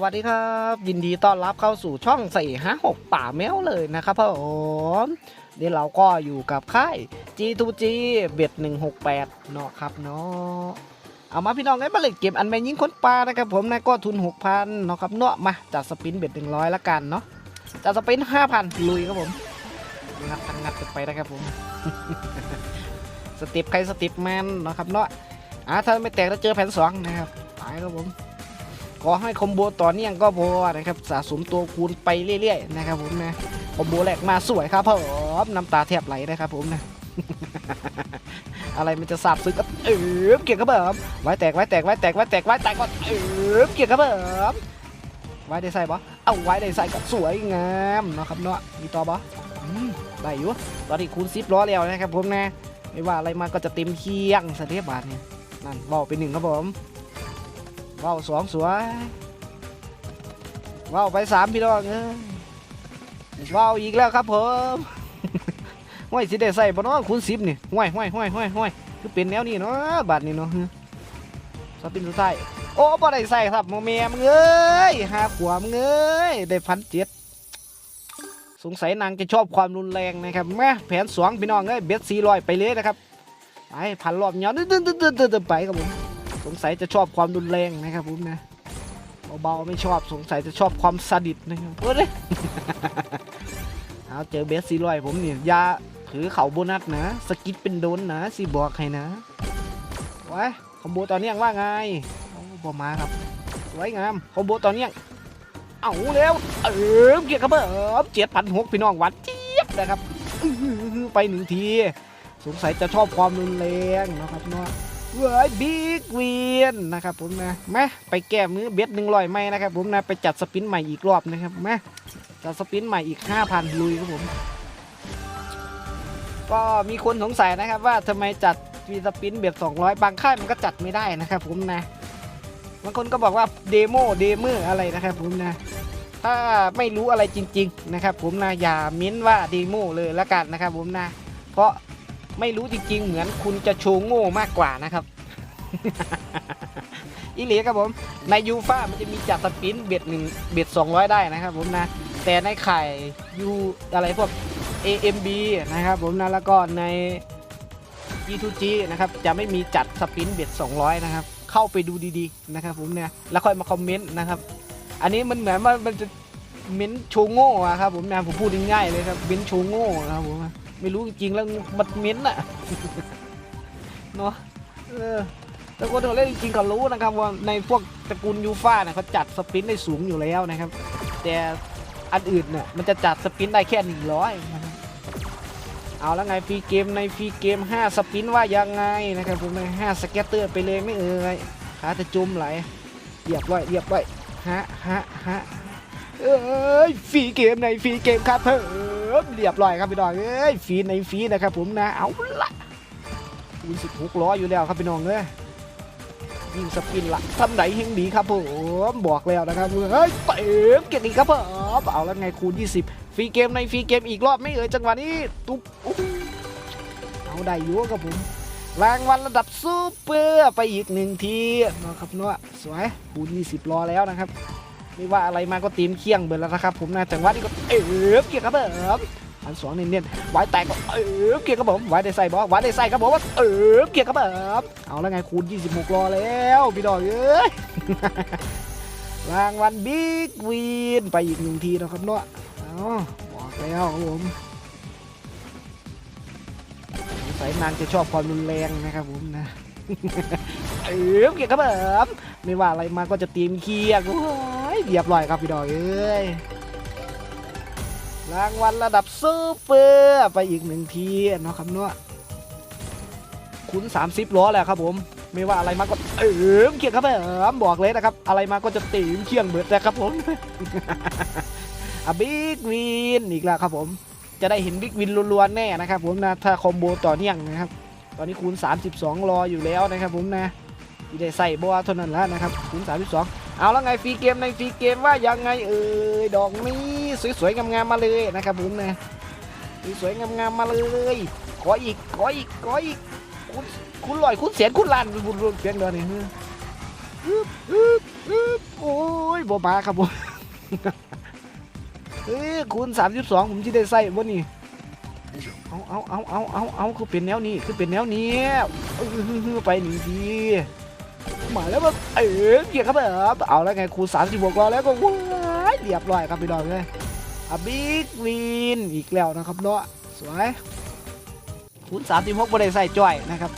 วัสดีครับ ยินดีต้อนรับเข้าสู่ช่องใส่ห้าหกป่าแมวเลยนะครับผมนี่เราก็อยู่กับค่าย G2G เบ็ด168เนาะครับเนาะเอามาพี่น้องได้มาเล่นเกมอันแมนยิงคนปลานะครับผมนะก็ทุน6,000เนาะครับเนาะมาจัดสปินเบ็ด100ละกันเนาะจัดสปิน5,000ลุยครับผมงัดทังงัดกันไปนะครับผมสติปใครสติปแมนเนาะครับเนาะอ่าถ้าไม่แตกแล้วเจอแผ่นสองนะครับไปครับผม ขอให้คอมโบต่อเนื่องก็พอนะครับสะสมตัวคูณไปเรื่อยๆนะครับผมนะคอมโบแรกมาสวยครับผมน้ำตาแทบไหลนะครับผมนะอะไรมันจะสาบซึ้งกับเออเกี่ยวกับเบิมไว้แตกไว้แตกไว้แตกไว้แตกไว้แตกก่อนเออเกี่ยวกับเบิมไว้ได้ใส่ปะเอาไว้ได้ใส่ก็สวยงามเนาะครับเนาะมีต่อปะอืมได้อยู่ตอนนี้คูณซิปล้อแล้วนะครับผมนะไม่ว่าอะไรมาก็จะเต็มเคียงสเตียบาทเนี่ยนั่นบอกไปหนึ่งครับผม ว้าวสองสวยว้าวไปสามพี่น้องเอ้ยว้าวอีกแล้วครับผมห้วยสิได้ใส่บ่เนาะคูณสิบนี่ห้วยห้วยห้วยห้วยห้วยคือเป็นแนวนี้เนาะบาทนี้เนาะสปินสุดท้ายโอ้บ่ได้ใส่ครับโมเมียมึงเอ้ยหาขวามเอ้ยได้พันเจ็ดสงสัยนางจะชอบความรุนแรงนะครับแม่แผนสองพี่น้องเอ้ยเบ็ดสี่ร้อยไปเลยนะครับไปพันรอบเงาตึ๊ดตึ๊ดตึ๊ดตึ๊ดตึ๊ดไปครับผม สงสัยจะชอบความรุนแรงนะครับผมนะเบาๆไม่ชอบสงสัยจะชอบความสดิตนะครับเฮ้ยเอาเจอเบสซีรอยผมเนี่ยอยาถือเข่าโบนัสนะสกิดเป็นโดนนะสิบอกให้นะไว้คอมโบตอนเนี้ยงว่าไงโอ้บอมาครับสวยงามคอมโบตอนเนี้ยงเอาแล้วเออเกียร์กระเบิดเจ็ดพันหกพี่น้องหวัดเจี๊ยบนะครับอื้อหือไปหนึ่งที สงสัยจะชอบความรุนแรงนะครับเนาะ เว้ยบิ๊กเวียนนะครับผมนะมาไปแก้มือเบ็ดหนึ่งร้อยไม่นะครับผมนะไปจัดสปินใหม่อีกรอบนะครับมาจัดสปินใหม่อีกห้าพันลุยครับผม ก็มีคนสงสัยนะครับว่าทำไมจัดฟีสปินเบ็ดสองร้อยบางค่ายมันก็จัดไม่ได้นะครับผมนะบางคนก็บอกว่าเดโมเดเมอร์อะไรนะครับผมนะถ้าไม่รู้อะไรจริง ๆ นะครับ ผมนะอย่ามิ้นว่าเดโมเลยละกันนะครับผมนะเพราะ ไม่รู้จริงๆ เหมือนคุณจะโชว์โง่มากกว่านะครับอีหลีครับผม ในยูฟ่ามันจะมีจัดสปินเบ็ดหนึ่งเบ็ดสองร้อยได้นะครับผมนะ แต่ในไข่ยูอะไรพวก AMB นะครับผมนะ แล้วก็ใน G2G นะครับ จะไม่มีจัดสปินเบ็ด200 นะครับ เข้าไปดูดีๆ นะครับผมเนี่ย แล้วค่อยมาคอมเมนต์นะครับ อันนี้มันเหมือนว่ามันจะเม้นโชว์โง่ครับผมนะ ผมพูดง่ายๆเลยครับ เม้นโชว์โง่นะครับผม ไม่รู้จริงๆแล้วมันเม้นอะเนาะเออแต่คนที่เล่นจริงๆเขารู้นะครับว่าในพวกตระกูลยูฟ่าเนี่ยเขาจัดสปรินต์ได้สูงอยู่แล้วนะครับ แต่อันอื่นเนี่ยมันจะจัดสปรินต์ได้แค่หนึ่งร้อยนะครับเอาแล้วไงฟรีเกมในฟรีเกม 5 สปินว่ายังไงนะครับผมในห้าสเก็ตเตอร์ไปเลยไม่เอ่ยขาจะจุ่มไหลเรียบร้อยเรียบร้ฮะฮะฮะเอ้ยฟรีเกมในฟรีเกมครับเพิ่ มเรียบร้อยครับพี่น้องเอ้ยฟรีในฟีนะครับผมนะเอาละคูณสิบหกล้ออยู่แล้วครับพี่น้องเอ้ยยิงสปินละทำไหนเฮงดีครับผมบอกแล้วนะครับเฮ้ยเต็มเกียรติครับผมเอาแล้วไงคูณ 20 ฟรีเกมในฟรีเกมอีกรอบไม่เอ่ยจังหวะนี้ตุ๊บเอาได้อยู่ครับผมรางวัลระดับซูเปอร์ไปอีกหนึ่งทีนะครับเนาะสวยคูณ20รอแล้วนะครับ ไม่ว่าอะไรมาก็ตีมเคียงเบิดแล้วนะครับผมนะจังหวะนี้ก็เออเกียร์ครับผมอันสองเนียนๆไว้แตกก็เออเกียร์ครับผมไว้ได้ใส่บอไว้ได้ใส่ครับผมว่าเออเกียร์ครับผมเอาแล้วไงคูณ26รอแล้วพี่ดอกเอ้ยรางวัลบิ๊กวินไปอีกหนึ่งทีนะครับเนาะเอาบอกแล้วครับผมสงสัยนางจะชอบความรุนแรงนะครับผมนะเออเกียร์ครับผมไม่ว่าอะไรมาก็จะตีมเคียร์โอ้ย เรียบร้อยครับพี่ดอกเอ้ยรางวัลระดับซูเปอร์ไปอีกหนึ่งทีเนาะครับเนาะคุณ30ล้อแหละครับผม ไม่ว่าอะไรมาก็เออเกียร์ครับผมบอกเลยนะครับ อะไรมาก็จะตีมเคียงเบิดนะครับผมอะบิ๊กวินอีกแล้วครับผม จะได้เห็นบิ๊กวินล้วนๆแน่นะครับผมนะถ้าคอมโบต่อเนื่องนะครับ ตอนนี้คูณ32รออยู่แล้วนะครับผมนะที่ได้ใส่บัวเท่านั้นแล้วนะครับคูณ32 เอาแล้วไงฟรีเกมในฟรีเกมว่ายังไงเอ่ยดอกนี้สวยๆงามๆมาเลยนะครับผมนะสวยๆงามๆมาเลย ขออีกขออีกขออีกคุณคุณลอยคุณเสียนคุณลานบุญบุญเพียงเดียวนี่ฮึบฮึบอึ๊บโอ้ยบ่มาครับผมเอ้ยคูณ32ผมจะได้ใส่บ่นี่เอาเอาเอาเอาเอาเอาคือเป็นแนวนี้คือเป็นแนวนี้ไปหนึ่ง ทีมาแล้วแบบเออเกียร์ครับแบบเอาแล้วไงคูณ30บวกก็แล้วก็ว้ายเรียบร้อยครับพี่น้องเลยอะบิ๊กวินอีกแล้วนะครับเนาะสวยคูณ36บ่ได้ใส่จ้อยนะครับ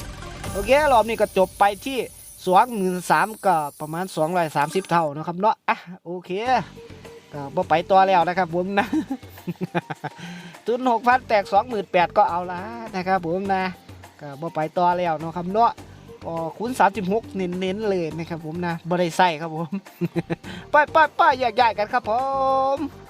โอเครอบนี้ก็จบไปที่สองหมื่นสามก็ประมาณสองร้อยสามสิบเท่านะครับเนาะอะโอเคก็บ่ไปต่อแล้วนะครับผมนะทุนหกพันแตกสองหมื่นแปดก็เอาละนะครับผมนะก็บ่ไปต่อแล้วเนาะครับเนาะ ก็คูณสามสิบหกเน้นๆเลยนะครับผมนะบริไซครับผม ไปไปไปแยกย้ายกันครับผม